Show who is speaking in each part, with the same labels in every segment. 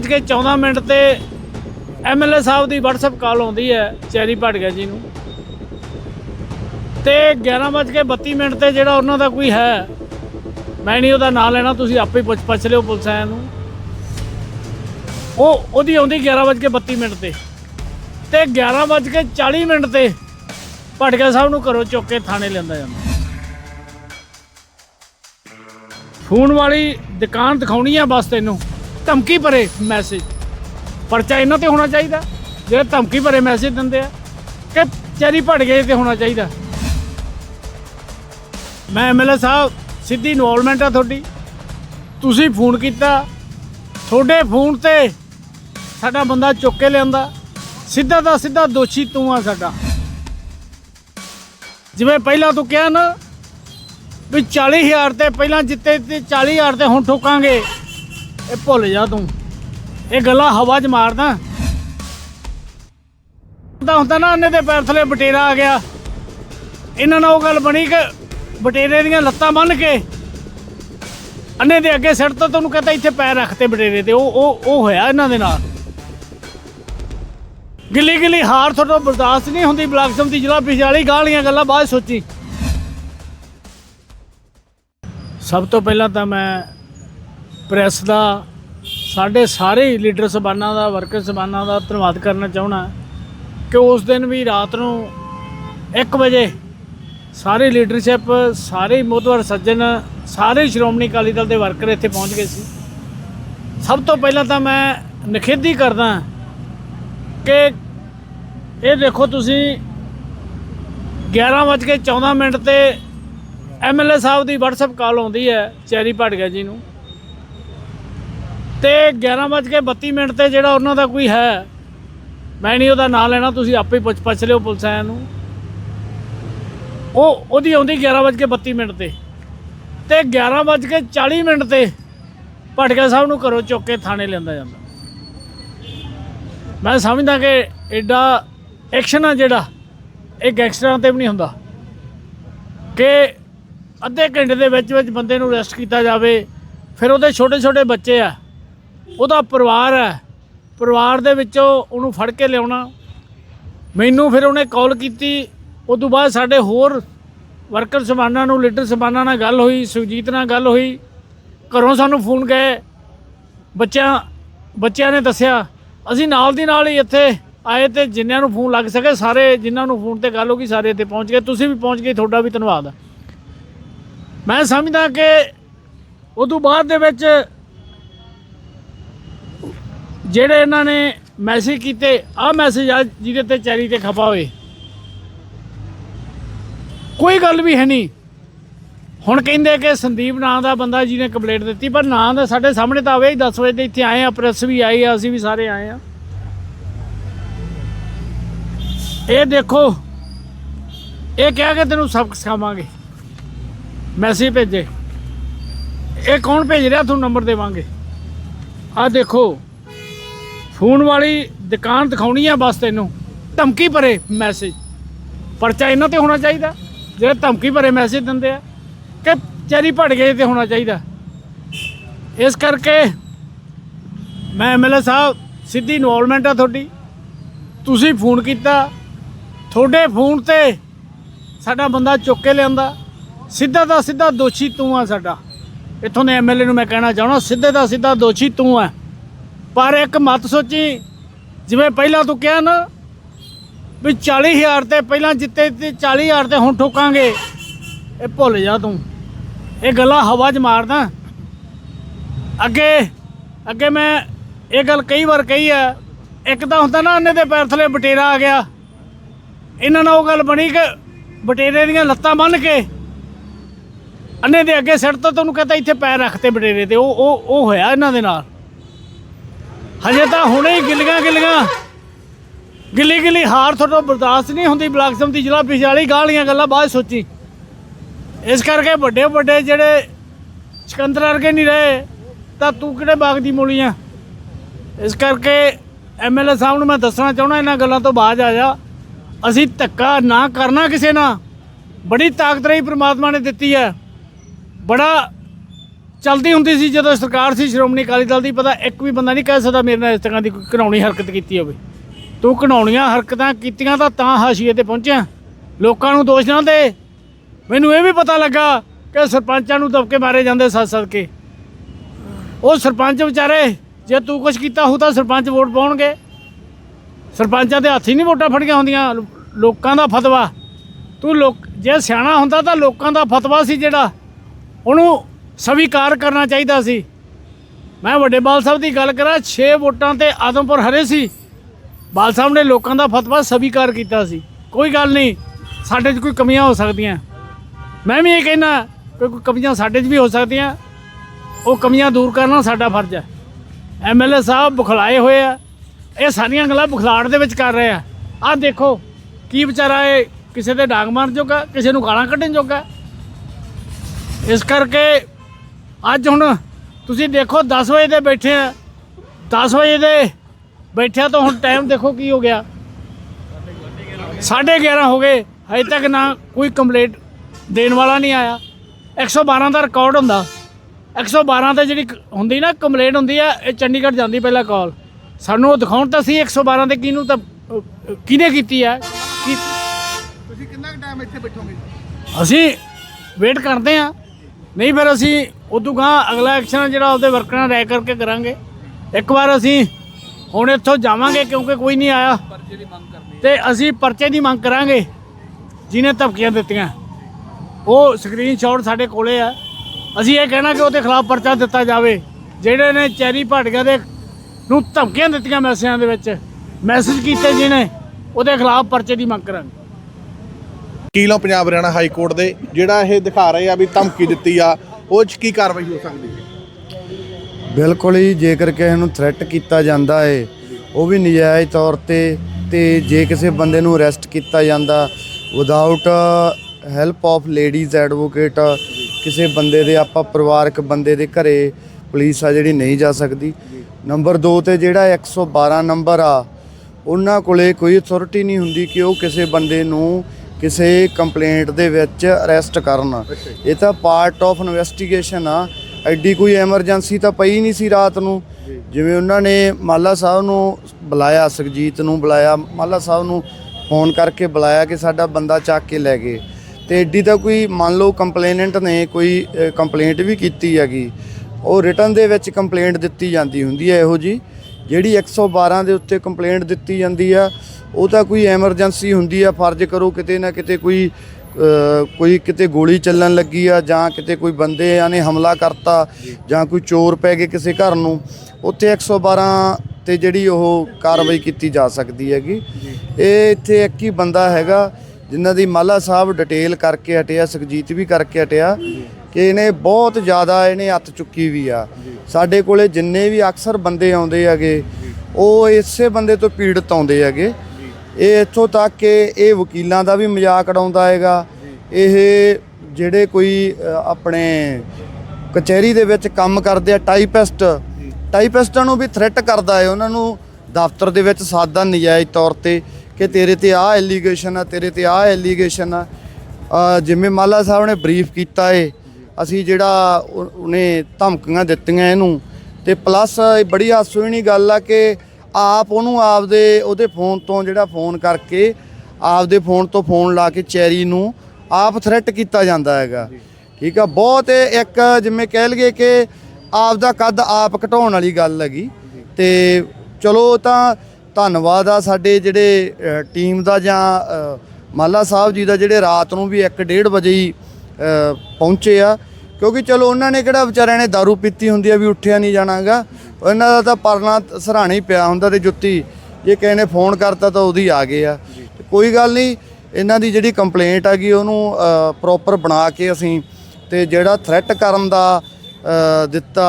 Speaker 1: 11:14 minute ਤੇ MLA ਸਾਹਿਬ ਦੀ WhatsApp ਕਾਲ ਆਉਂਦੀ ਹੈ, ਚੈਰੀ ਭਟਗਾ ਜੀ ਨੂੰ। ਤੇ 11:32 ਮਿੰਟ ਤੇ ਜਿਹੜਾ ਉਹਨਾਂ ਦਾ ਕੋਈ ਹੈ, ਮੈਂ ਨਹੀਂ ਉਹਦਾ ਨਾਂ ਲੈਣਾ, ਤੁਸੀਂ ਆਪੇ ਪੁੱਛ ਪੁੱਛ ਲਿਓ ਪੁਲਿਸ ਆਇਆਂ ਨੂੰ। ਉਹ, ਉਹਦੀ ਆਉਂਦੀ 11:32 ਮਿੰਟ ਤੇ। ਤੇ 11:40 ਮਿੰਟ ਤੇ ਭਟਗਾ ਸਾਹਿਬ ਨੂੰ ਘਰੋਂ ਚੁੱਕ ਕੇ ਥਾਣੇ ਲਿਆਂਦਾ ਜਾਂਦਾ। ਫੋਨ ਵਾਲੀ ਦੁਕਾਨ ਦਿਖਾਉਣੀ ਆ ਬਸ ਤੈਨੂੰ। ਧਮਕੀ ਭਰੇ ਮੈਸੇਜ ਪਰਚਾ ਇਹਨਾਂ ਤੇ ਹੋਣਾ ਚਾਹੀਦਾ, ਜਿਹੜੇ ਧਮਕੀ ਭਰੇ ਮੈਸੇਜ ਦਿੰਦੇ ਆ, ਕਿ ਚੈਰੀ ਭੜ ਗਏ ਤੇ ਹੋਣਾ ਚਾਹੀਦਾ। ਮੈਂ ਐਮਐਲਏ ਸਾਹਿਬ, ਸਿੱਧੀ ਇਨਵੋਲਵਮੈਂਟ ਆ ਤੁਹਾਡੀ। ਤੁਸੀਂ ਫੋਨ ਕੀਤਾ, ਤੁਹਾਡੇ ਫੋਨ ਤੇ ਸਾਡਾ ਬੰਦਾ ਚੁੱਕ ਕੇ ਲਿਆਂਦਾ। ਸਿੱਧਾ ਦਾ ਸਿੱਧਾ ਦੋਸ਼ੀ ਤੂੰ ਆ ਸਾਡਾ। ਜਿਵੇਂ ਪਹਿਲਾਂ ਤੂੰ ਕਿਹਾ ਨਾ, ਵੀ 40000 ਤੇ ਪਹਿਲਾਂ ਜਿੱਤੇ ਤੇ 40000 ਤੇ ਹੁਣ ਠੋਕਾਂਗੇ। ਇਹ ਭੁੱਲ ਜਾ ਤੂੰ। ਇਹ ਗੱਲਾਂ ਹਵਾ 'ਚ ਮਾਰਦਾ। ਹੁੰਦਾ ਹੁੰਦਾ ਨਾ, ਅੰਨੇ ਦੇ ਪੈਰ ਥਲੇ ਬਟੇਰਾ ਆ ਗਿਆ। ਇਹਨਾਂ ਨਾਲ ਉਹ ਗੱਲ ਬਣੀ ਕਿ ਬਟੇਰੇ ਦੀਆਂ ਲੱਤਾਂ ਬੰਨ ਕੇ ਅੰਨੇ ਦੇ ਅੱਗੇ ਸਿਰ ਤੋਂ ਤੈਨੂੰ ਕਹਤਾ ਇੱਥੇ ਪੈਰ ਰੱਖਤੇ ਬਟੇਰੇ ਤੇ। ਉਹ ਉਹ ਉਹ ਹੋਇਆ ਇਹਨਾਂ ਦੇ ਨਾਲ। ਗਿੱਲੀ ਗਿੱਲੀ ਹਾਰ ਤੁਹਾਡਾ ਬਰਦਾਸ਼ਤ ਨਹੀਂ ਹੁੰਦੀ। ਬਲਾਕ ਸਮਿਤੀ ਜ਼ਿਲ੍ਹਾ ਪਿਛਾਲੀ ਗਾਲੀਆਂ ਗੱਲਾਂ ਬਾਅਦ ਸੋਚੀ। ਸਭ ਤੋਂ ਪਹਿਲਾਂ ਤਾਂ ਮੈਂ ਪ੍ਰੈਸ ਦਾ ਸਾਡੇ ਸਾਰੇ ਲੀਡਰ ਸਬਾਨਾਂ ਦਾ, ਵਰਕਰ ਸਬਾਨਾਂ ਦਾ ਧੰਨਵਾਦ ਕਰਨਾ ਚਾਹਣਾ ਕਿ ਉਸ ਦਿਨ ਵੀ ਰਾਤ ਨੂੰ 1 ਵਜੇ ਸਾਰੇ ਲੀਡਰਸ਼ਿਪ, ਸਾਰੇ ਮੋਦਵਰ ਸੱਜਣ, ਸਾਰੇ ਸ਼੍ਰੋਮਣੀ ਅਕਾਲੀ ਦਲ ਦੇ ਵਰਕਰ ਇੱਥੇ ਪਹੁੰਚ ਗਏ ਸੀ। ਸਭ ਤੋਂ ਪਹਿਲਾਂ ਤਾਂ ਮੈਂ ਨਿਖੇਧੀ ਕਰਦਾ ਕਿ ਇਹ ਦੇਖੋ ਤੁਸੀਂ 11:14 ਮਿੰਟ ਤੇ ਐਮਐਲਏ ਸਾਹਿਬ ਦੀ WhatsApp ਕਾਲ ਆਉਂਦੀ ਹੈ, ਚੈਰੀ ਭਟਗਾ ਜੀ ਨੂੰ। ਤੇ 11:32 ਮਿੰਟ ਤੇ ਜਿਹੜਾ ਉਹਨਾਂ ਦਾ ਕੋਈ ਹੈ, ਮੈਂ ਨਹੀਂ ਉਹਦਾ ਨਾਂ ਲੈਣਾ, ਤੁਸੀਂ ਆਪੇ ਪੁੱਛ ਪੁੱਛ ਲਿਓ ਪੁਲਿਸ ਆਇਆਂ ਨੂੰ। ਉਹ, ਉਹਦੀ ਆਉਂਦੀ 11:32 ਮਿੰਟ ਤੇ। ਤੇ 11:40 ਮਿੰਟ ਤੇ ਭਟਗਾ ਸਾਹਿਬ ਨੂੰ ਘਰੋਂ ਚੁੱਕ ਕੇ ਥਾਣੇ ਲਿਆਂਦਾ ਜਾਂਦਾ। ਮੈਂ ਸਮਝਦਾ ਕਿ ਐਡਾ ਐਕਸ਼ਨ ਆ ਜਿਹੜਾ, ਇਹ ਗੈਂਗਸਟਰਾਂ ਤੇ ਵੀ ਨਹੀਂ ਹੁੰਦਾ। ਕਿ ਅੱਧੇ ਘੰਟੇ ਦੇ ਵਿੱਚ ਵਿੱਚ ਬੰਦੇ ਨੂੰ ਅਰੈਸਟ ਕੀਤਾ ਜਾਵੇ, ਫਿਰ ਉਹਦੇ ਛੋਟੇ ਛੋਟੇ ਬੱਚੇ ਆ। ਉਹਦਾ ਪਰਿਵਾਰ ਹੈ। ਪਰਿਵਾਰ ਦੇ ਵਿੱਚੋਂ ਉਹਨੂੰ ਫੜ ਕੇ ਲਿਆਉਣਾ। ਮੈਨੂੰ ਫਿਰ ਉਹਨੇ ਕਾਲ ਕੀਤੀ। ਉਸ ਤੋਂ ਬਾਅਦ ਸਾਡੇ ਹੋਰ ਵਰਕਰ ਸਮਾਨਾਂ ਨੂੰ ਲੀਡਰ ਸਮਾਨਾਂ ਨਾਲ ਗੱਲ ਹੋਈ ਸੁਜੀਤ ਨਾਲ ਗੱਲ ਹੋਈ। ਘਰੋਂ ਸਾਨੂੰ ਫੋਨ ਗਏ। ਬੱਚਿਆਂ ਬੱਚਿਆਂ ਨੇ ਦੱਸਿਆ, ਅਸੀਂ ਨਾਲ ਦੀ ਨਾਲ ਹੀ ਇੱਥੇ ਆਏ ਤੇ ਜਿੰਨਿਆਂ ਨੂੰ ਫੋਨ ਲੱਗ ਸਕੇ ਸਾਰੇ ਜਿਨ੍ਹਾਂ ਨੂੰ ਫੋਨ ਤੇ ਗੱਲ ਹੋ ਗਈ, ਸਾਰੇ ਇੱਥੇ ਪਹੁੰਚ ਗਏ। ਤੁਸੀਂ ਵੀ ਪਹੁੰਚ ਗਏ, ਤੁਹਾਡਾ ਵੀ ਧੰਨਵਾਦ ਮੈਂ ਸਮਝਦਾ ਕਿ ਉਦੋਂ ਬਾਅਦ ਦੇ ਵਿੱਚ ਜਿਹੜੇ ਇਹਨਾਂ ਨੇ ਮੈਸੇਜ ਕੀਤੇ, ਆਹ ਮੈਸੇਜ ਆ ਜਿਹਦੇ ਤੇ ਚੈਰੀ ਤੇ ਖਪਾ ਹੋਏ। ਕੋਈ ਗੱਲ ਵੀ ਹੈ ਨਹੀਂ। ਹੁਣ ਕਹਿੰਦੇ ਕਿ ਸੰਦੀਪ ਨਾਂ ਦਾ ਬੰਦਾ ਜਿਹਨੇ ਕੰਪਲੇਂਟ ਦਿੱਤੀ, ਪਰ ਨਾਂ ਦਾ ਸਾਡੇ ਸਾਹਮਣੇ ਤਾਂ ਆਵੇ ਹੀ 10 ਵਜੇ 'ਤੇ ਇੱਥੇ ਆਏ ਆ ਪ੍ਰੈਸ ਵੀ ਆਈ ਆ, ਅਸੀਂ ਵੀ ਸਾਰੇ ਆਏ ਆ ਇਹ ਦੇਖੋ, ਇਹ ਕਿਹਾ ਕਿ ਤੈਨੂੰ ਸਬਕ ਸਿਖਾਵਾਂਗੇ। ਮੈਸੇਜ ਭੇਜੇ। ਇਹ ਕੌਣ ਭੇਜ ਰਿਹਾ? ਤੁਹਾਨੂੰ ਨੰਬਰ ਦੇਵਾਂਗੇ। ਆ ਦੇਖੋ। ਫੋਨ ਵਾਲੀ ਦੁਕਾਨ ਦਿਖਾਉਣੀ ਆ ਬਸ ਤੈਨੂੰ। ਧਮਕੀ ਭਰੇ ਮੈਸੇਜ ਪਰਚਾ ਇਹਨਾਂ ਤੇ ਹੋਣਾ ਚਾਹੀਦਾ। ਜਿਹੜੇ ਧਮਕੀ ਭਰੇ ਮੈਸੇਜ ਦਿੰਦੇ ਆ, ਕਿ ਚੈਰੀ ਭੜ ਗਏ ਤੇ ਹੋਣਾ ਚਾਹੀਦਾ। ਇਸ ਕਰਕੇ ਮੈਂ ਐਮਐਲਏ ਸਾਹਿਬ, ਸਿੱਧੀ ਇਨਵੋਲਵਮੈਂਟ ਆ ਤੁਹਾਡੀ। ਤੁਸੀਂ ਫੋਨ ਕੀਤਾ। ਤੁਹਾਡੇ ਫੋਨ ਤੇ ਸਾਡਾ ਬੰਦਾ ਚੁੱਕ ਕੇ ਲਿਆਂਦਾ। ਸਿੱਧਾ ਦਾ ਸਿੱਧਾ ਦੋਸ਼ੀ ਤੂੰ ਆ ਸਾਡਾ। ਇੱਥੋਂ ਦੇ ਐਮਐਲਏ ਨੂੰ ਮੈਂ ਕਹਿਣਾ ਚਾਹਣਾ ਸਿੱਧੇ ਦਾ ਸਿੱਧਾ ਦੋਸ਼ੀ ਤੂੰ ਆ। ਪਰ ਇੱਕ ਮਤ ਸੋਚੀ, ਜਿਵੇਂ ਪਹਿਲਾਂ ਤੂੰ ਕਿਹਾ ਨਾ, ਵੀ 40000 ਤੇ ਪਹਿਲਾਂ ਜਿੱਤੇ ਤੇ 40000 ਤੇ ਹੁਣ ਠੋਕਾਂਗੇ, ਇਹ ਭੁੱਲ ਜਾ ਤੂੰ। ਇਹ ਗੱਲਾਂ ਹਵਾ 'ਚ ਮਾਰਦਾ। ਅੱਗੇ ਅੱਗੇ ਮੈਂ ਇਹ ਗੱਲ ਕਈ ਵਾਰ ਕਹੀ ਹੈ ਇੱਕ ਤਾਂ ਹੁੰਦਾ ਨਾ ਅੰਨੇ ਦੇ ਪੈਰ ਥਲੇ ਬਟੇਰਾ ਆ ਗਿਆ। ਇਹਨਾਂ ਨਾਲ ਉਹ ਗੱਲ ਬਣੀ ਕਿ ਬਟੇਰੇ ਦੀਆਂ ਲੱਤਾਂ ਬੰਨ ਕੇ ਅੰਨੇ ਦੇ ਅੱਗੇ ਸਿਰ ਤੋਂ ਤੈਨੂੰ ਕਹਤਾ ਇੱਥੇ ਪੈਰ ਰੱਖਤੇ ਬਟੇਰੇ ਤੇ, ਉਹ ਉਹ ਉਹ ਹੋਇਆ ਇਹਨਾਂ ਦੇ ਨਾਲ। ਹਜੇ ਤਾਂ ਹੁਣੇ ਹੀ ਗਿੱਲੀਆਂ ਗਿੱਲੀਆਂ। ਗਿੱਲੀ ਗਿੱਲੀ ਹਾਰ ਤੁਹਾਡਾ ਬਰਦਾਸ਼ਤ ਨਹੀਂ ਹੁੰਦੀ ਬਲਾਕ ਸਮਿਤੀ ਜ਼ਿਲ੍ਹਾ ਪਿਛਾਲੀ ਗਾਲੀਆਂ ਗੱਲਾਂ ਬਾਅਦ ਸੋਚੀ। ਇਸ ਕਰਕੇ ਵੱਡੇ ਵੱਡੇ ਜਿਹੜੇ ਸਿਕੰਦਰ ਵਰਗੇ ਨਹੀਂ ਰਹੇ, ਤਾਂ ਤੂੰ ਕਿਹੜੇ ਬਾਗ ਦੀ ਮੂਲੀ ਆ? ਇਸ ਕਰਕੇ ਐਮਐਲਏ ਸਾਹਿਬ ਨੂੰ ਮੈਂ ਦੱਸਣਾ ਚਾਹੁੰਦਾ, ਇਹਨਾਂ ਗੱਲਾਂ ਤੋਂ ਬਾਅਦ ਆ ਜਾ। ਅਸੀਂ ਧੱਕਾ ਨਾ ਕਰਨਾ ਕਿਸੇ ਨਾਲ। ਬੜੀ ਤਾਕਤ ਰਹੀ ਪ੍ਰਮਾਤਮਾ ਨੇ ਦਿੱਤੀ ਹੈ। ਬੜਾ ਚਲਦੀ ਹੁੰਦੀ ਸੀ ਜਦੋਂ ਸਰਕਾਰ ਸੀ, ਸ਼੍ਰੋਮਣੀ ਅਕਾਲੀ ਦਲ ਦੀ, ਪਤਾ ਇੱਕ ਵੀ ਬੰਦਾ ਨਹੀਂ ਕਹਿ ਸਕਦਾ ਮੇਰੇ ਨਾਲ ਇਸ ਤਰ੍ਹਾਂ ਦੀ ਕੋਈ ਘਿਨਾਉਣੀ ਹਰਕਤ ਕੀਤੀ ਹੋਵੇ। ਤੂੰ ਘਿਨਾਉਣੀਆਂ ਹਰਕਤਾਂ ਕੀਤੀਆਂ ਤਾਂ ਤਾਂ ਹਾਸ਼ੀਏ ਤੇ ਪਹੁੰਚਿਆ। ਲੋਕਾਂ ਨੂੰ ਦੋਸ਼ ਨਾ ਦੇ। ਮੈਨੂੰ ਇਹ ਵੀ ਪਤਾ ਲੱਗਾ ਕਿ ਸਰਪੰਚਾਂ ਨੂੰ ਦਬਕੇ ਮਾਰੇ ਜਾਂਦੇ ਸੱਤ ਸੱਤ ਕੇ। ਉਹ ਸਰਪੰਚ ਵਿਚਾਰੇ, ਜੇ ਤੂੰ ਕੁਝ ਕੀਤਾ ਹੋ ਤਾਂ ਸਰਪੰਚ ਵੋਟ ਪਾਉਣਗੇ। ਸਰਪੰਚਾਂ ਦੇ ਹੱਥ ਹੀ ਨਹੀਂ ਵੋਟਾਂ ਫੜੀਆਂ ਹੁੰਦੀਆਂ। ਲੋਕਾਂ ਦਾ ਫਤਵਾ। ਤੂੰ ਲੋਕ, ਜੇ ਸਿਆਣਾ ਹੁੰਦਾ ਤਾਂ ਲੋਕਾਂ ਦਾ ਫਤਵਾ ਸੀ ਜਿਹੜਾ। ਉਹਨੂੰ ਸਵੀਕਾਰ ਕਰਨਾ ਚਾਹੀਦਾ ਸੀ। ਮੈਂ ਵੱਡੇ ਬਾਲ ਸਾਹਿਬ ਦੀ ਗੱਲ ਕਰਾਂ 6 ਵੋਟਾਂ ਤੇ ਆਦਮਪੁਰ ਹਰੇ ਸੀ। ਬਾਲ ਸਾਹਿਬ ਨੇ ਲੋਕਾਂ ਦਾ ਫਤਵਾ ਸਵੀਕਾਰ ਕੀਤਾ ਸੀ। ਕੋਈ ਗੱਲ ਨਹੀਂ, ਸਾਡੇ 'ਚ ਕੋਈ ਕਮੀਆਂ ਹੋ ਸਕਦੀਆਂ। ਮੈਂ ਵੀ ਇਹ ਕਹਿਣਾ ਕਿ ਕੋਈ ਕਮੀਆਂ ਸਾਡੇ 'ਚ ਵੀ ਹੋ ਸਕਦੀਆਂ। ਉਹ ਕਮੀਆਂ ਦੂਰ ਕਰਨਾ ਸਾਡਾ ਫਰਜ਼ ਹੈ। ਐਮਐਲਏ ਸਾਹਿਬ ਬੁਖਲਾਏ ਹੋਏ ਆ। ਇਹ ਸਾਰੀਆਂ ਗੱਲਾਂ ਬੁਖਲਾੜ ਦੇ ਵਿੱਚ ਕਰ ਰਹੇ ਆ। ਆਹ ਦੇਖੋ, ਕੀ ਵਿਚਾਰਾ ਇਹ ਕਿਸੇ ਦੇ ਡਾਂਗ ਮਾਰਨ ਜੋਗਾ, ਕਿਸੇ ਨੂੰ ਗਾਲਾਂ ਕੱਢਣ ਜੋਗਾ। ਇਸ ਕਰਕੇ ਅੱਜ ਹੁਣ ਤੁਸੀਂ ਦੇਖੋ 10 ਵਜੇ ਦੇ ਬੈਠੇ ਆ। 10 ਵਜੇ ਦੇ ਬੈਠਿਆ ਤਾਂ ਹੁਣ ਟਾਈਮ ਦੇਖੋ ਕੀ ਹੋ ਗਿਆ। 11:30 ਹੋ ਗਏ। ਹਜੇ ਤੱਕ ਨਾ ਕੋਈ ਕੰਪਲੇਂਟ ਦੇਣ ਵਾਲਾ ਨਹੀਂ ਆਇਆ। 112 ਦਾ ਰਿਕਾਰਡ ਹੁੰਦਾ। 112 ਤੇ ਜਿਹੜੀ ਹੁੰਦੀ ਨਾ ਕੰਪਲੇਂਟ ਹੁੰਦੀ ਆ ਇਹ ਚੰਡੀਗੜ੍ਹ ਜਾਂਦੀ ਪਹਿਲਾਂ ਕਾਲ ਸਾਨੂੰ ਉਹ ਦਿਖਾਉਣ ਤਾਂ ਸੀ 112 ਤੇ ਕਿਹਨੂੰ ਤਾਂ ਕਿਹਨੇ ਕੀਤੀ ਆ? ਕੀ
Speaker 2: ਤੁਸੀਂ ਕਿੰਨਾ ਕੁ ਟਾਈਮ ਇੱਥੇ ਬੈਠੋਗੇ?
Speaker 1: ਅਸੀਂ ਵੇਟ ਕਰਦੇ ਆ। ਨਹੀਂ ਫਿਰ ਅਸੀਂ ਉਦੋਂ ਗਾਂ ਅਗਲਾ ਐਕਸ਼ਨ ਜਿਹੜਾ ਉਹਦੇ ਵਰਕਰਾਂ ਰਾਇ ਕਰਕੇ ਕਰਾਂਗੇ। ਇੱਕ ਵਾਰ ਅਸੀਂ ਹੁਣ ਇੱਥੋਂ ਜਾਵਾਂਗੇ ਕਿਉਂਕਿ ਕੋਈ ਨਹੀਂ ਆਇਆ। ਤੇ ਅਸੀਂ ਪਰਚੇ ਦੀ ਮੰਗ ਕਰਾਂਗੇ ਜਿਹਨੇ ਧਮਕੀਆਂ ਦਿੱਤੀਆਂ। ਉਹ ਸਕਰੀਨਸ਼ਾਟ ਸਾਡੇ ਕੋਲੇ ਆ। ਅਸੀਂ ਇਹ ਕਹਿਣਾ ਕਿ ਉਹਦੇ ਖਿਲਾਫ ਪਰਚਾ ਦਿੱਤਾ ਜਾਵੇ। ਜਿਹੜੇ ਨੇ ਚੈਰੀ ਭਾਟੀਆ ਦੇ ਨੂੰ ਧਮਕੀਆਂ ਦਿੱਤੀਆਂ ਮੈਸੇਜਾਂ ਦੇ ਵਿੱਚ ਮੈਸੇਜ ਕੀਤੇ ਜਿਹਨੇ ਉਹਦੇ ਖਿਲਾਫ ਪਰਚੇ ਦੀ ਮੰਗ ਕਰਾਂਗੇ।
Speaker 2: ਵਕੀਲੋਂ ਪੰਜਾਬ ਹਰਿਆਣਾ ਹਾਈ ਕੋਰਟ ਦੇ, ਜਿਹੜਾ ਇਹ ਦਿਖਾ ਰਹੇ ਆ ਵੀ ਧਮਕੀ ਦਿੱਤੀ ਆ, ਉਹ ਚ ਕੀ ਕਾਰਵਾਈ ਹੋ ਸਕਦੀ ਹੈ?
Speaker 3: ਬਿਲਕੁਲ ਹੀ ਜੇਕਰ ਕਿਸੇ ਨੂੰ ਥ੍ਰੈਟ ਕੀਤਾ ਜਾਂਦਾ ਏ, ਉਹ ਵੀ ਨਜਾਇਜ਼ ਤੌਰ ਤੇ ਤੇ ਜੇ ਕਿਸੇ ਬੰਦੇ ਨੂੰ ਅਰੈਸਟ ਕੀਤਾ ਜਾਂਦਾ without help of ladies advocate ਕਿਸੇ ਬੰਦੇ ਦੇ, ਆਪਾਂ ਪਰਿਵਾਰਕ ਬੰਦੇ ਦੇ ਘਰੇ ਪੁਲਿਸ ਆ ਜਿਹੜੀ ਨਹੀਂ ਜਾ ਸਕਦੀ। ਨੰਬਰ 2 ਤੇ ਜਿਹੜਾ 112 ਨੰਬਰ ਆ, ਉਹਨਾਂ ਕੋਲੇ ਕੋਈ ਅਥਾਰਟੀ ਨਹੀਂ ਹੁੰਦੀ ਕਿ ਉਹ ਕਿਸੇ ਬੰਦੇ ਨੂੰ ਕਿਸੇ ਕੰਪਲੇਂਟ ਦੇ ਵਿੱਚ ਅਰੈਸਟ ਕਰਨ। ਇਹ ਤਾਂ ਪਾਰਟ ਆਫ ਇਨਵੈਸਟੀਗੇਸ਼ਨ ਆ। ਐਡੀ ਕੋਈ ਐਮਰਜੈਂਸੀ ਤਾਂ ਪਈ ਨਹੀਂ ਸੀ ਰਾਤ ਨੂੰ। ਜਿਵੇਂ ਉਹਨਾਂ ਨੇ ਮਾਲਾ ਸਾਹਿਬ ਨੂੰ ਬੁਲਾਇਆ ਸੁਖਜੀਤ ਨੂੰ ਬੁਲਾਇਆ, ਮਾਲਾ ਸਾਹਿਬ ਨੂੰ ਫੋਨ ਕਰਕੇ ਬੁਲਾਇਆ ਕਿ ਸਾਡਾ ਬੰਦਾ ਚੱਕ ਕੇ ਲੈ ਗਏ। ਤੇ ਐਡੀ ਤਾਂ ਕੋਈ ਮੰਨ ਲਓ ਕੰਪਲੇਨੈਂਟ ਨੇ ਕੋਈ ਕੰਪਲੇਂਟ ਵੀ ਕੀਤੀ ਹੈਗੀ। ਉਹ ਰਿਟਰਨ ਦੇ ਵਿੱਚ ਕੰਪਲੇਂਟ ਦਿੱਤੀ ਜਾਂਦੀ ਹੁੰਦੀ ਹੈ ਇਹੋ ਜੀ। ਜਿਹੜੀ 112 ਦੇ ਉੱਤੇ ਕੰਪਲੇਂਟ ਦਿੱਤੀ ਜਾਂਦੀ ਆ ਉਹ ਤਾਂ ਕੋਈ ਐਮਰਜੈਂਸੀ ਹੁੰਦੀ ਆ ਫਰਜ਼ ਕਰੋ ਕਿਤੇ ਨਾ ਕਿਤੇ ਕੋਈ ਕੋਈ ਕਿਤੇ ਗੋਲੀ ਚੱਲਣ ਲੱਗੀ ਆ ਜਾਂ ਕਿਤੇ ਕੋਈ ਬੰਦੇ ਆ ਨੇ ਹਮਲਾ ਕਰਤਾ ਜਾਂ। ਕੋਈ ਚੋਰ ਪੈ ਗਏ ਕਿਸੇ ਘਰ ਨੂੰ ਉੱਥੇ 112 ਤੇ ਜਿਹੜੀ ਉਹ ਕਾਰਵਾਈ ਕੀਤੀ ਜਾ ਸਕਦੀ ਹੈਗੀ। ਇਹ ਇੱਥੇ ਇੱਕ ਹੀ ਬੰਦਾ ਹੈਗਾ ਜਿਨ੍ਹਾਂ ਦੀ ਮਾਲਾ ਸਾਹਿਬ ਡਿਟੇਲ ਕਰਕੇ ਹਟਿਆ ਸੁਖਜੀਤ ਵੀ ਕਰਕੇ ਹਟਿਆ। ਕਿ ਇਹਨੇ ਬਹੁਤ ਜ਼ਿਆਦਾ ਇਹਨੇ ਹੱਥ ਚੁੱਕੀ ਵੀ ਆ। ਸਾਡੇ ਕੋਲੇ ਜਿੰਨੇ ਵੀ ਅਕਸਰ ਬੰਦੇ ਆਉਂਦੇ ਹੈਗੇ ਉਹ ਇਸੇ ਬੰਦੇ ਤੋਂ ਪੀੜਤ ਆਉਂਦੇ ਹੈਗੇ। ਇਹ ਇੱਥੋਂ ਤੱਕ ਕਿ ਇਹ ਵਕੀਲਾਂ ਦਾ ਵੀ ਮਜ਼ਾਕ ਉਡਾਉਂਦਾ ਹੈਗਾ। ਇਹ ਜਿਹੜੇ ਕੋਈ ਅ, ਆਪਣੇ ਕਚਹਿਰੀ ਦੇ ਵਿੱਚ ਕੰਮ ਕਰਦੇ ਆ ਟਾਈਪਿਸਟ ਟਾਈਪਿਸਟਾਂ ਨੂੰ ਵੀ ਥ੍ਰੈਟ ਕਰਦਾ ਹੈ। ਉਹਨਾਂ ਨੂੰ ਦਫ਼ਤਰ ਦੇ ਵਿੱਚ ਸਾਦਾ ਨਜਾਇਜ਼ ਤੌਰ ਤੇ ਕਿ ਤੇਰੇ ਤੇ ਆਹ ਐਲੀਗੇਸ਼ਨ ਆ ਤੇਰੇ ਤੇ ਆਹ ਐਲੀਗੇਸ਼ਨ ਆ। ਅ, ਜਿਵੇਂ ਮਾਲਾ ਸਾਹਿਬ ਨੇ ਬਰੀਫ ਕੀਤਾ ਏ ਅਸੀਂ ਜਿਹੜਾ ਉਹ- ਉਹਨੇ ਧਮਕੀਆਂ ਦਿੱਤੀਆਂ ਇਹਨੂੰ ਤੇ ਪਲੱਸ ਇਹ ਬੜੀ ਹਾਸੋਹੀਣੀ ਗੱਲ ਆ ਕਿ ਆਪ ਉਹਨੂੰ ਆਪਦੇ ਉਹਦੇ ਫੋਨ ਤੋਂ ਜਿਹੜਾ ਫੋਨ ਕਰਕੇ ਆਪਦੇ ਫੋਨ ਤੋਂ ਫੋਨ ਲਾ ਕੇ ਚੈਰੀ ਨੂੰ ਆਪ ਥ੍ਰੈਟ ਕੀਤਾ ਜਾਂਦਾ ਹੈਗਾ। ਠੀਕ ਆ ਬਹੁਤ ਇੱਕ ਜਿਵੇਂ ਕਹਿ ਲਈਏ ਕਿ ਆਪ ਦਾ ਕੱਦ ਆਪ ਘਟਾਉਣ ਵਾਲੀ ਗੱਲ ਹੈਗੀ ਤੇ ਚਲੋ ਤਾਂ ਧੰਨਵਾਦ ਆ ਸਾਡੇ ਜਿਹੜੇ ਟੀਮ ਦਾ ਜਾਂ ਮਾਲਾ ਸਾਹਿਬ ਜੀ ਦਾ ਜਿਹੜੇ ਰਾਤ ਨੂੰ ਵੀ 1:30 ਵਜੇ ਹੀ ਪਹੁੰਚੇ ਆ। ਕਿਉਂਕਿ ਚਲੋ ਉਹਨਾਂ ਨੇ ਕਿਹੜਾ ਵਿਚਾਰਿਆਂ ਨੇ दारू ਪੀਤੀ ਹੁੰਦੀ ਆ ਵੀ ਉੱਠਿਆ ਨਹੀਂ ਜਾਣਾਗਾ। ਉਹਨਾਂ ਦਾ ਤਾਂ ਪਰਨਾ ਸਰਾਣੇ ਹੀ ਪਿਆ ਹੁੰਦਾ ਤੇ ਜੁੱਤੀ। ਜੇ ਕਿਸੇ ਨੇ ਫੋਨ ਕਰਤਾ ਤਾਂ ਉਹਦੀ ਆ ਗਏ ਆ। ਕੋਈ ਗੱਲ ਨਹੀਂ ਇਹਨਾਂ ਦੀ ਜਿਹੜੀ ਕੰਪਲੇਂਟ ਹੈਗੀ ਉਹਨੂੰ ਪ੍ਰੋਪਰ ਬਣਾ ਕੇ ਅਸੀਂ ਤੇ ਜਿਹੜਾ ਥ੍ਰੈਟ ਕਰਨ ਦਾ ਦਿੱਤਾ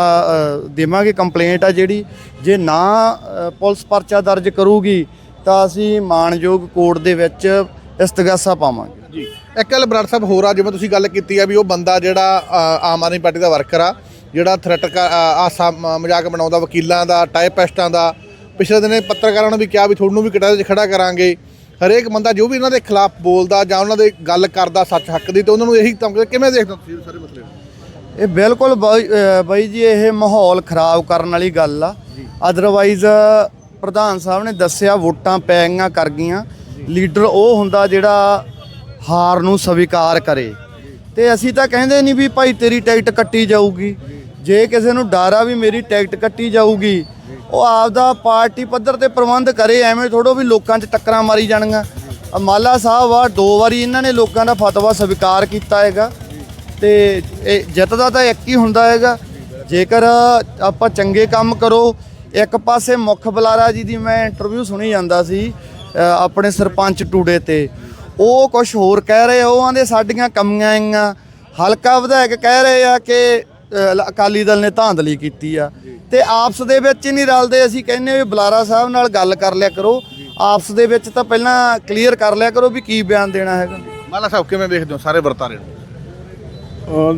Speaker 3: ਦੇਵਾਂਗੇ ਕੰਪਲੇਂਟ ਆ ਜਿਹੜੀ। ਜੇ ਨਾ ਪੁਲਿਸ ਪਰਚਾ ਦਰਜ ਕਰੂਗੀ ਤਾਂ ਅਸੀਂ ਮਾਨਯੋਗ ਕੋਰਟ ਦੇ ਵਿੱਚ ਇਸਤਗਾਸਾ ਪਾਵਾਂਗੇ।
Speaker 2: ਜੀ। ਇੱਕ ਗੱਲ ਬਰਾੜ ਸਾਹਿਬ ਹੋਰ ਆ ਜਿਵੇਂ ਤੁਸੀਂ ਗੱਲ ਕੀਤੀ ਆ ਵੀ ਉਹ ਬੰਦਾ ਜਿਹੜਾ ਅ, ਆਮ ਆਦਮੀ ਪਾਰਟੀ ਦਾ ਵਰਕਰ ਆ ਜਿਹੜਾ ਥ੍ਰੈਟ ਆਸਾ ਮਜ਼ਾਕ ਬਣਾਉਂਦਾ ਵਕੀਲਾਂ ਦਾ ਟਾਈਪਿਸਟਾਂ ਦਾ ਪਿਛਲੇ ਦਿਨੇ ਪੱਤਰਕਾਰਾਂ ਨੂੰ ਵੀ ਕਿਹਾ ਵੀ ਤੁਹਾਨੂੰ ਵੀ ਕਟਾਰੇ 'ਚ ਖੜਾ ਕਰਾਂਗੇ। ਹਰੇਕ ਬੰਦਾ ਜੋ ਵੀ ਇਹਨਾਂ ਦੇ ਖਿਲਾਫ ਬੋਲਦਾ ਜਾਂ ਉਹਨਾਂ ਦੇ ਗੱਲ ਕਰਦਾ ਸੱਚ ਹੱਕ ਦੀ ਤੇ ਉਹਨਾਂ ਨੂੰ ਇਹੀ ਧਮਕੀ ਕਿਵੇਂ ਦੇਖਦੇ ਹੋ ਤੁਸੀਂ ਇਹ ਸਾਰੇ ਮਸਲੇ ਨੂੰ?
Speaker 3: ਇਹ ਬਿਲਕੁਲ ਬਾਈ ਅਹ ਬਾਈ ਜੀ ਇਹ ਮਾਹੌਲ ਖਰਾਬ ਕਰਨ ਵਾਲੀ ਗੱਲ ਆ। ਅਦਰਵਾਈਜ਼ ਪ੍ਰਧਾਨ ਸਾਹਿਬ ਨੇ ਦੱਸਿਆ ਵੋਟਾਂ ਪੈ ਗਈਆਂ ਕਰ ਗਈਆਂ। ਲੀਡਰ ਉਹ ਹੁੰਦਾ ਜਿਹੜਾ ਹਾਰ ਨੂੰ ਸਵੀਕਾਰ ਕਰੇ। ਤੇ ਅਸੀਂ ਤਾਂ ਕਹਿੰਦੇ ਨਹੀਂ ਵੀ ਭਾਈ ਤੇਰੀ ਟਿਕਟ ਕੱਟੀ ਜਾਊਗੀ। ਜੇ ਕਿਸੇ ਨੂੰ ਡਰ ਆ ਵੀ ਮੇਰੀ ਟਿਕਟ ਕੱਟੀ ਜਾਊਗੀ, ਉਹ ਆਪਦਾ ਪਾਰਟੀ ਪੱਧਰ ਤੇ ਪ੍ਰਬੰਧ ਕਰੇ, ਐਵੇਂ ਥੋੜੋ ਵੀ ਲੋਕਾਂ 'ਚ ਟੱਕਰਾਂ ਮਾਰੀ ਜਾਣੀਆਂ ਆਹ ਮਾਲਾ ਸਾਹਿਬ ਆ, ਦੋ ਵਾਰੀ ਇਹਨਾਂ ਨੇ ਲੋਕਾਂ ਦਾ ਫਤਵਾ ਸਵੀਕਾਰ ਕੀਤਾ ਹੈਗਾ। ਤੇ ਇਹ ਜਿੱਤਦਾ ਤਾਂ ਇੱਕ ਹੀ ਹੁੰਦਾ ਹੈਗਾ। ਜੇਕਰ ਆਪਾਂ ਚੰਗੇ ਕੰਮ ਕਰੋ, ਇੱਕ ਪਾਸੇ ਮੁੱਖ ਬੁਲਾਰਾ ਜੀ ਦੀ ਮੈਂ ਇੰਟਰਵਿਊ ਸੁਣੀ ਜਾਂਦਾ ਸੀ ਆਪਣੇ ਸਰਪੰਚ ਟੂਡੇ ਤੇ। ਉਹ ਕੁਝ ਹੋਰ ਕਹਿ ਰਹੇ ਆ, ਉਹ ਆਂਦੇ ਸਾਡੀਆਂ ਕਮੀਆਂ ਆਈਆਂ। ਹਲਕਾ ਵਿਧਾਇਕ ਕਹਿ ਰਹੇ ਆ ਕਿ ਅਕਾਲੀ ਦਲ ਨੇ ਧਾਂਦਲੀ ਕੀਤੀ ਆ। ਤੇ ਆਪਸ ਦੇ ਵਿੱਚ ਹੀ ਨਹੀਂ ਰਲਦੇ ਅਸੀਂ ਕਹਿੰਨੇ ਵੀ ਬੁਲਾਰਾ ਸਾਹਿਬ ਨਾਲ ਗੱਲ ਕਰ ਲਿਆ ਕਰੋ। ਆਪਸ ਦੇ ਵਿੱਚ ਤਾਂ ਪਹਿਲਾਂ ਕਲੀਅਰ ਕਰ ਲਿਆ ਕਰੋ ਵੀ ਕੀ ਬਿਆਨ ਦੇਣਾ ਹੈਗਾ।
Speaker 2: ਮਾਲਾ ਸਾਹਿਬ ਕਿਵੇਂ ਵੇਖਦੇ ਹੋ ਸਾਰੇ ਵਰਤਾਰੇ ਨੂੰ?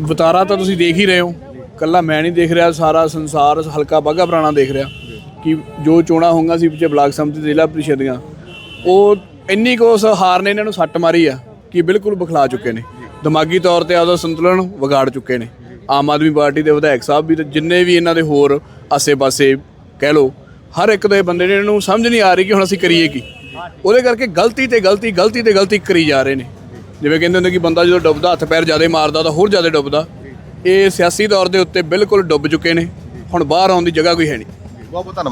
Speaker 4: ਵਤਾਰਾ ਤਾਂ ਤੁਸੀਂ ਦੇਖ ਹੀ ਰਹੇ ਹੋ। ਕੱਲਾ ਮੈਂ ਨਹੀਂ ਦੇਖ ਰਿਹਾ ਸਾਰਾ ਸੰਸਾਰ ਹਲਕਾ ਬਾਗਾ ਪੁਰਾਣਾ ਦੇਖ ਰਿਹਾ। ਕਿ ਜੋ ਚੋਣਾਂ ਹੋਊਗਾ ਸੀ ਪਿਛੇ ਬਲਾਕ ਸੰਮਤੀ ਜ਼ਿਲ੍ਹਾ ਪ੍ਰੀਸ਼ਦ ਦੀਆਂ। ਉਹ ਇੰਨੀ ਕੁ ਉਸ ਹਾਰ ਨੇ ਇਹਨਾਂ ਨੂੰ ਸੱਟ ਮਾਰੀ ਆ ਕਿ ਬਿਲਕੁਲ ਬਖਲਾ ਚੁੱਕੇ ਨੇ। ਦਿਮਾਗੀ ਤੌਰ ਤੇ ਆਪਦਾ ਸੰਤੁਲਨ ਵਿਗਾੜ ਚੁੱਕੇ ਨੇ। ਆਮ ਆਦਮੀ ਪਾਰਟੀ ਦੇ ਵਿਧਾਇਕ ਸਾਹਿਬ ਵੀ ਤੇ ਜਿੰਨੇ ਵੀ ਇਹਨਾਂ ਦੇ ਹੋਰ ਆਸੇ-ਪਾਸੇ ਕਹਿ ਲੋ ਹਰ ਇੱਕ ਦੇ ਬੰਦੇ ਨੇ ਇਹਨਾਂ ਨੂੰ ਸਮਝ ਨਹੀਂ ਆ ਰਹੀ ਕਿ ਹੁਣ ਅਸੀਂ ਕਰੀਏ ਕੀ। ਉਹਦੇ ਕਰਕੇ ਗਲਤੀ ਤੇ ਗਲਤੀ ਗਲਤੀ ਤੇ ਗਲਤੀ ਕਰੀ ਜਾ ਰਹੇ ਨੇ। ਜਿਵੇਂ ਕਹਿੰਦੇ ਹੁੰਦੇ ਕਿ ਬੰਦਾ ਜਦੋਂ ਡੁੱਬਦਾ, ਹੱਥ ਪੈਰ ਜ਼ਿਆਦਾ ਮਾਰਦਾ ਤਾਂ ਹੋਰ ਜ਼ਿਆਦਾ ਡੁੱਬਦਾ। ਇਹ ਸਿਆਸੀ ਤੌਰ ਦੇ ਉੱਤੇ ਬਿਲਕੁਲ ਡੁੱਬ ਚੁੱਕੇ ਨੇ। ਹੁਣ ਬਾਹਰ ਆਉਣ ਦੀ ਜਗ੍ਹਾ ਕੋਈ ਹੈ ਨਹੀਂ।
Speaker 2: ਬਹੁਤ ਬਹੁਤ ਧੰਨਵਾਦ।